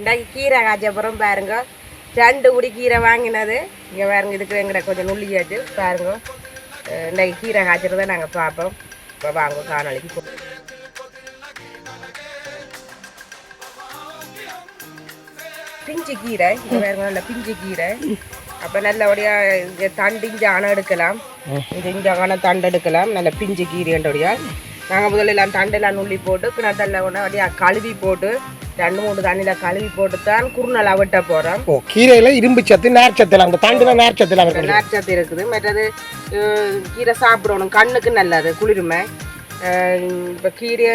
இன்றைக்கு கீரை காய்ச்சப்புறம் பாருங்க. ரெண்டு குடி கீரை வாங்கினது. இங்கே பாருங்க இதுக்கு எங்கிட்ட கொஞ்சம் நுள்ளியாச்சு பாருங்க. இன்றைக்கு கீரை காய்ச்சறதை நாங்கள் பார்ப்போம் இப்போ வாங்க காணொலிக்கு பிஞ்சு கீரை இங்கே பாருங்க நல்ல பிஞ்சு கீரை. அப்போ நல்லபடியாக இங்கே தண்டு இஞ்சி அணை எடுக்கலாம். இந்த இஞ்சி அணை தண்டு எடுக்கலாம். நல்ல பிஞ்சு கீரைன்றபடியா நாங்கள் முதல்ல எல்லாம் தண்டெல்லாம் நுள்ளி போட்டு கிணத்தல்ல கொண்டு அப்படியே கழுவி போட்டு ரெண்டு மூணு தண்ணியில் கழுவி போட்டு தான் குறுநலா வெட்ட போகிறோம் ஓ கீரையில இரும்பு சத்து நேர் சத்து அந்த தாண்டின நேர் சத்து எல்லாம் இருக்கு நார்ச்சத்து இருக்குது. மற்றது கீரை சாப்பிடணும். கண்ணுக்கு நல்லது குளிருமை. இப்போ கீரை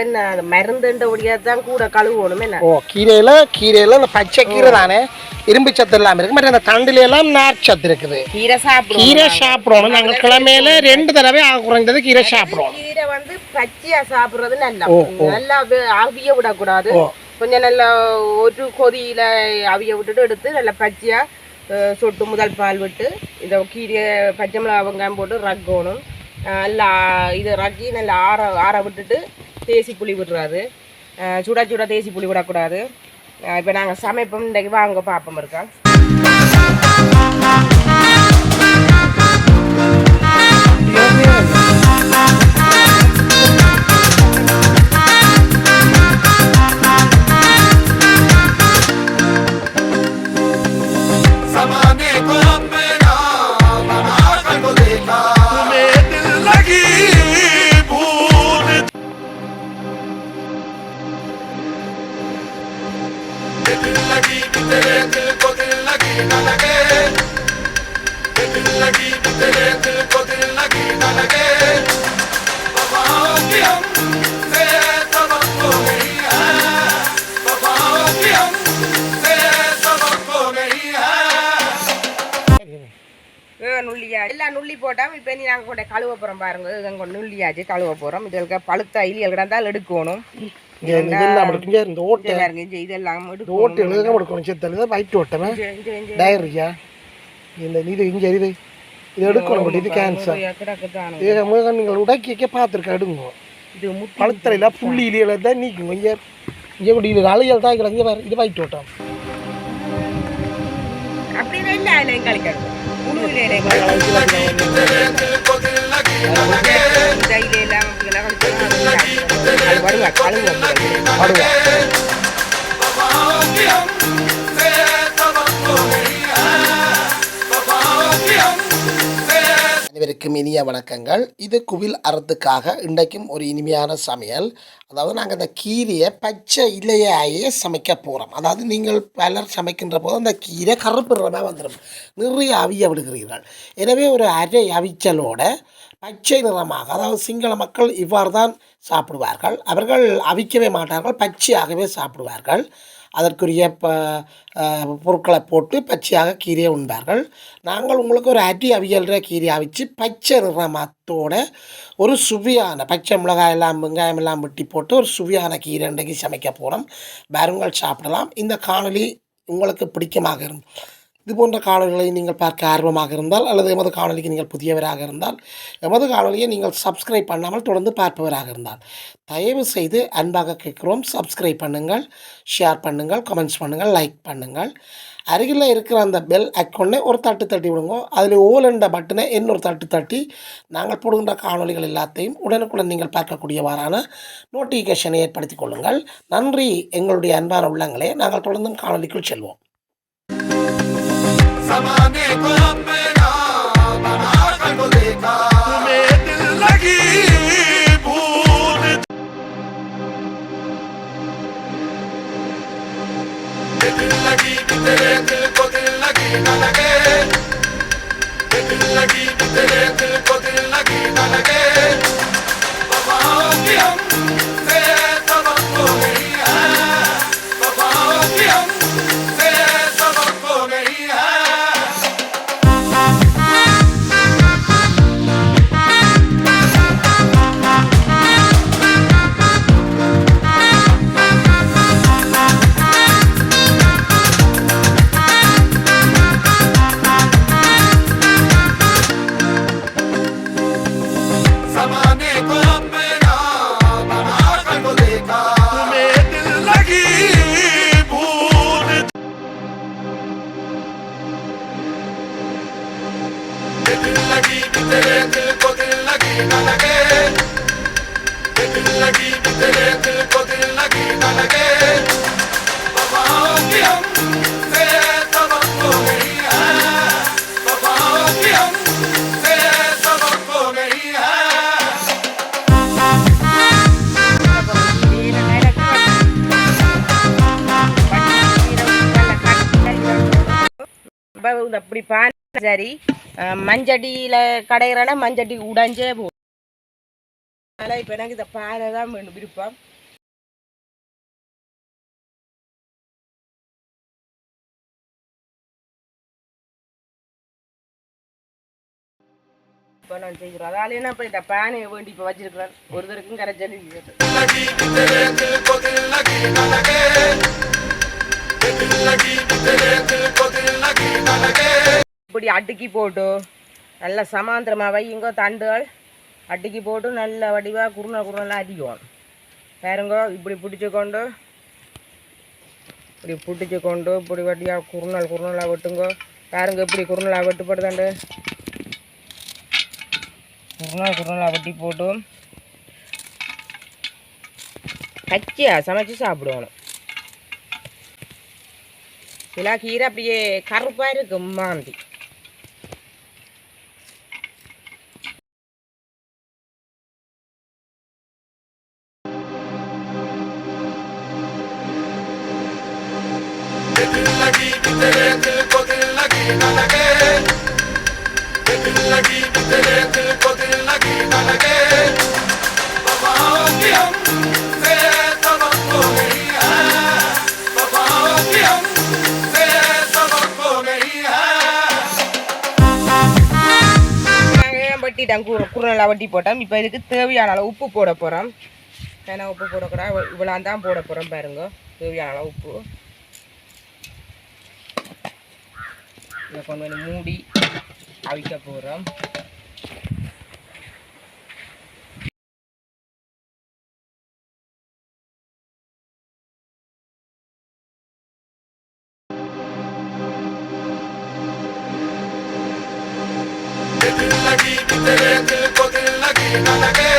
மருந்துன்ற ஒடியாக தான் கூட கழுவணும் என்ன? ஓ கீரையில கீரையில அந்த பச்சை கீரை தானே? இரும்பு சத்து இல்லாம இருக்கு மற்ற அந்த தண்டுல எல்லாம் நேர் சத்து இருக்குது. கீரை சாப்பிடுவோம் கீரை சாப்பிடணும். நாங்கள் கிழமையில ரெண்டு தடவை குறைந்தது கீரை சாப்பிடுவோம் பச்சையா சாப்பிடுறது நல்லா. நல்லா அவிய விடக்கூடாது. கொஞ்சம் நல்லா ஒரு கொதியில அவிய விட்டுட்டு எடுத்து நல்லா பச்சையா சொட்டு முதல் பால் விட்டு இதை கீரையை பச்சை மிளகா வெங்காயம் போட்டு ரக்கணும். நல்லா இது ரக்கி நல்லா ஆற ஆற விட்டுட்டு தேசி புளி விடுறாது அஹ், சுட சுட தேசி புளி விடக்கூடாது. இப்போ நாங்கள் சமைப்போம். இன்றைக்கு வாங்க பார்ப்போம் இருக்கா? दिल लगी कि तेरे दिल को दिल लगी न लगे ये दिल लगी कि तेरे दिल को दिल लगी न लगे वफाओं की हमसे सबक को नहीं है वफाओं की हमसे सबक को नहीं है வேக நுள்ளியா எல்லாம் நுள்ளி போட்டோம் இப்போ நீ நாங்கள் கொண்ட கழுவ போகிறோம் பாருங்க இங்கே நுள்ளியாச்சு கழுவ போகிறோம் இதுக்கு பழுத்த இலியல் கிடந்தால் எடுக்கணும் இங்க இதெல்லாம் எடுக்கும் இங்க இந்த ஓட்டை. இது இதெல்லாம் இந்த ஓட்டை எழுதாம எடுக்கணும் செத்தல் வயிற்று ஓட்டமே டயரியா இந்த இது இங்க இது. இது எடுக்கணும் இது கேன்சர் இது முதல்ல நீங்கள் உடக்கிக்க பார்த்துருக்க எடுங்க. இது முட்டி பழுத்தலையில புள்ளி இலையில தான் நீக்குங்க இங்க. இங்க கூட இது? அலையல் தான் இங்க பாரு இது வயிற்று ஓட்டம் அப்படியே வருவா அனைவருக்கும் இனிய வணக்கங்கள். இது குவில் அறத்துக்காக இன்றைக்கும் ஒரு இனிமையான சமையல். அதாவது நாங்கள் அந்த கீரையை பச்சை இலையாயே சமைக்க போகிறோம் அதாவது நீங்கள் பலர் சமைக்கின்ற போது அந்த கீரை கருப்பு நிறமாக வந்துடும் நிறைய அவிய விடுகிறீர்கள். எனவே ஒரு அரை அவிச்சலோட பச்சை நிறமாக அதாவது சிங்கள மக்கள் இவ்வாறு தான் சாப்பிடுவார்கள். அவர்கள் அவிக்கவே மாட்டார்கள் பச்சையாகவே சாப்பிடுவார்கள். அதற்குரிய ப பொருட்களை போட்டு பச்சையாக கீரையை உண்பார்கள். நாங்கள் உங்களுக்கு ஒரு அடி அவியல்ற கீரை அவிச்சு பச்சை நிறமத்தோட ஒரு சுவையான பச்சை மிளகாய் எல்லாம் வெங்காயம் எல்லாம் வெட்டி போட்டு ஒரு சுவையான கீரை இன்றைக்கு சமைக்க போகிறோம் வருங்கள் சாப்பிடலாம். இந்த காணொளி உங்களுக்கு பிடிக்கமாக இருக்கும் இது போன்ற காணொலிகளை நீங்கள் பார்க்க ஆர்வமாக இருந்தால் அல்லது எமது காணொலிக்கு நீங்கள் புதியவராக இருந்தால் எமது காணொலியை நீங்கள் சப்ஸ்கிரைப் பண்ணாமல் தொடர்ந்து பார்ப்பவராக இருந்தால் தயவு செய்து அன்பாக கேட்குறோம். சப்ஸ்கிரைப் பண்ணுங்கள் ஷேர் பண்ணுங்கள் கமெண்ட்ஸ் பண்ணுங்கள் லைக் பண்ணுங்கள். அருகில் இருக்கிற அந்த பெல் ஐக்கொன்னே ஒரு தட்டு தட்டி விடுங்க. அதில் ஓல் என்ற பட்டனை இன்னொரு தட்டு தட்டி நாங்கள் போடுகின்ற காணொளிகள் எல்லாத்தையும் உடனுக்குடன் நீங்கள் பார்க்கக்கூடியவாறான நோட்டிஃபிகேஷனை ஏற்படுத்திக் கொள்ளுங்கள். நன்றி. எங்களுடைய அன்பான உள்ளங்களே. நாங்கள் தொடர்ந்தும் காணொளிக்குள் செல்வோம். जमाने को अपना बना कर को देखा तुम्हें दिल लगी भूल ये दिल लगी कि तेरे दिल को दिल लगी न लगे ये दिल लगी कि तेरे दिल को दिल लगी न लगे वफाओं की lagi bitere dil ko dil lagi na lage ye dil lagi bitere dil ko dil lagi na lage baba ki hum se sabak ko nahi hai baba udah beli panas dari மஞ்சட்டியில் கடையிறனா மஞ்சட்டி உடைஞ்சே போகும் அதனால் இப்போ எனக்கு இந்த பானை தான் வேணும் விருப்பம். இப்போ நான் செய்கிறோம் அதாலே நான் இப்போ இந்த பானையை வேண்டி இப்போ வச்சிருக்கிறேன். ஒருத்தருக்கும் கரைச்சல் இப்படி அடுக்கி போட்டு நல்ல சமாந்திரமாக வையுங்கோ தண்டுகள். அடுக்கி போட்டு நல்ல வடிவாக குருணை குருணெல்லாம் அடிக்கும். பாருங்கோ இப்படி பிடிச்சி கொண்டு இப்படி பிடிச்சி கொண்டு இப்படி வட்டியாக குருணல் குருணலாக வெட்டுங்கோ. பாருங்க இப்படி குருணலாக வெட்டுப்படுதாண்டு குருணல் குருணலாக வெட்டி போட்டு கச்சியாக சமைச்சு சாப்பிடுவோம். சில கீரை அப்படியே கருப்பாக இருக்கு மாந்தி. நாங்கள் குரு குருநெல்லாம் வட்டி போட்டோம். இப்போ இதுக்கு தேவையான அளவு உப்பு போட போகிறோம் ஏன்னா உப்பு போடக்கூடாது இவ்வளோ தான் போட போகிறோம் பாருங்க. தேவையான அளவு உப்பு. இதை கொண்டு வந்து மூடி அவிக்க போகிறோம் 나타나게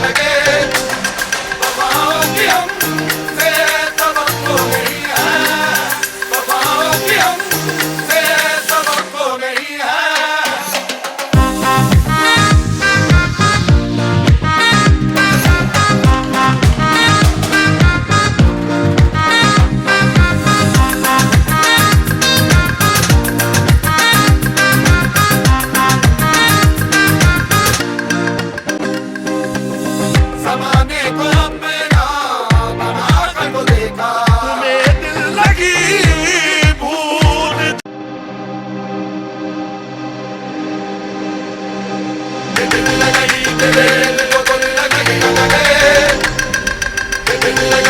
만나게.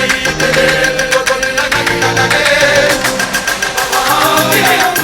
Ahí la.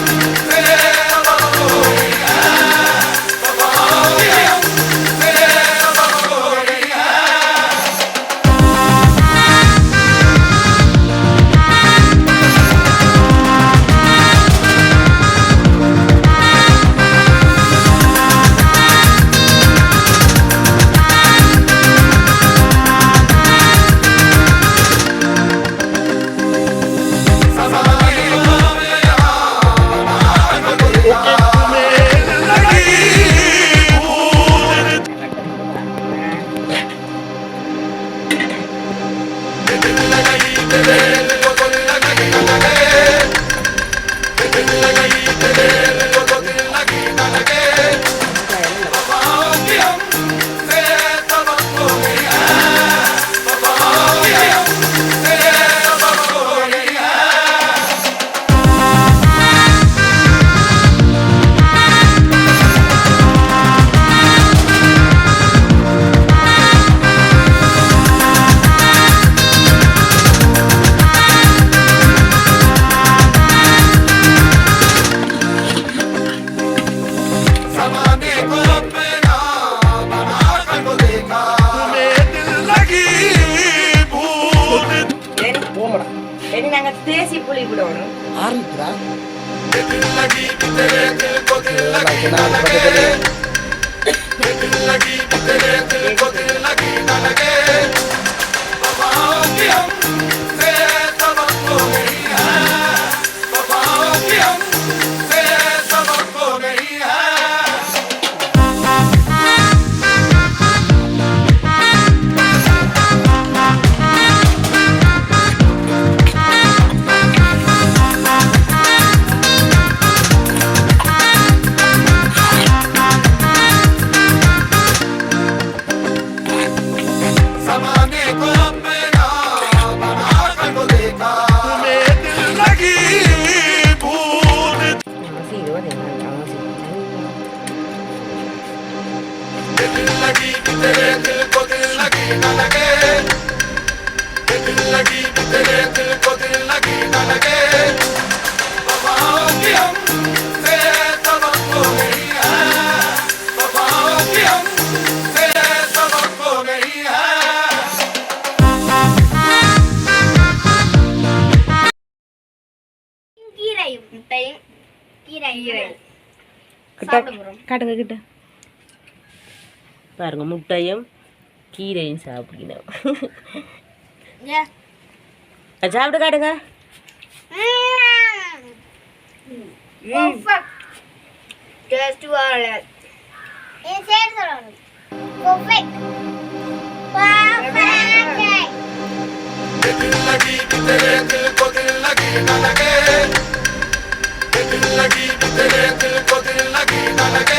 கடுகு கிட்ட பாருங்கள் முட்டையும் கீரையும் சாப்பிடணும். சாப்பிட்டு காட்டுங்க. டேஸ்ட் வரல ஏன் சேர் சொல்லணும். பர்ஃபெக்ட் दिल लगी कि लगी लगी